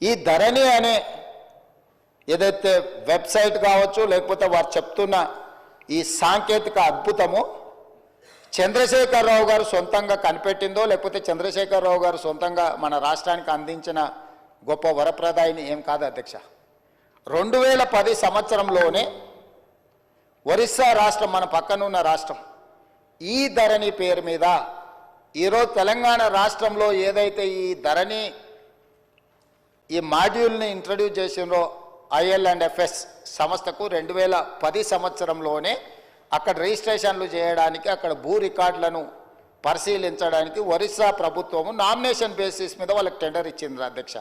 ఈ ధరణి అనే ఏదైతే వెబ్సైట్ కావచ్చు లేకపోతే వారు చెప్తున్న ఈ సాంకేతిక అద్భుతము చంద్రశేఖరరావు గారు సొంతంగా కనిపెట్టిందో లేకపోతే చంద్రశేఖరరావు గారు సొంతంగా మన రాష్ట్రానికి అందించిన గొప్ప వరప్రదాయిని ఏం కాదు అధ్యక్ష. రెండు వేల పది సంవత్సరంలోనే ఒరిస్సా రాష్ట్రం మన పక్కనున్న రాష్ట్రం. ఈ ధరణి పేరు మీద ఈరోజు తెలంగాణ రాష్ట్రంలో ఏదైతే ఈ ధరణి ఈ మాడ్యూల్ని ఇంట్రడ్యూస్ చేసినో ఐఎల్ అండ్ ఎఫ్ఎస్ సంస్థకు రెండు వేల పది సంవత్సరంలోనే అక్కడ రిజిస్ట్రేషన్లు చేయడానికి అక్కడ భూ రికార్డులను పరిశీలించడానికి ఒరిస్సా ప్రభుత్వము నామినేషన్ బేసిస్ మీద వాళ్ళకి టెండర్ ఇచ్చింది అధ్యక్ష.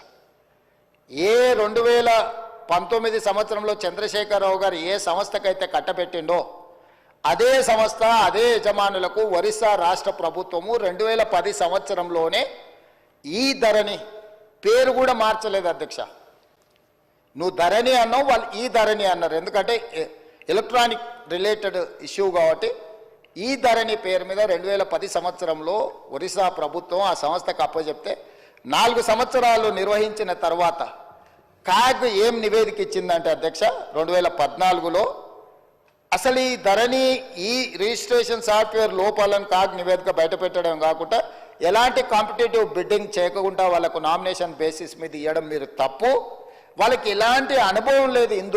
ఏ రెండు వేల పంతొమ్మిది సంవత్సరంలో చంద్రశేఖరరావు గారు ఏ సంస్థకైతే కట్టబెట్టిండో అదే సంస్థ అదే యజమానులకు ఒరిస్సా రాష్ట్ర ప్రభుత్వము రెండు వేల పది సంవత్సరంలోనే ఈ ధరని పేరు కూడా మార్చలేదు అధ్యక్ష. నువ్వు ధరణి అన్నావు వాళ్ళు ఈ ధరణి అన్నారు. ఎందుకంటే ఎలక్ట్రానిక్ రిలేటెడ్ ఇష్యూ కాబట్టి ఈ ధరణి పేరు మీద రెండు వేల పది సంవత్సరంలో ఒరిస్సా ప్రభుత్వం ఆ సంస్థకు అప్పచెప్తే నాలుగు సంవత్సరాలు నిర్వహించిన తర్వాత కాగ్ ఏం నివేదిక ఇచ్చిందంటే అధ్యక్ష రెండు వేల పద్నాలుగులో అసలు ఈ ధరణి ఈ రిజిస్ట్రేషన్ సాఫ్ట్వేర్ లోపాలను కాగ్ నివేదిక బయటపెట్టడం కాకుండా ఎలాంటి కాంపిటేటివ్ బిడ్డింగ్ చేయకుండా వాళ్ళకు నామినేషన్ బేసిస్ మీద ఇవ్వడం మీరు తప్పు. వాళ్ళకి ఎలాంటి అనుభవం లేదు ఇందులో.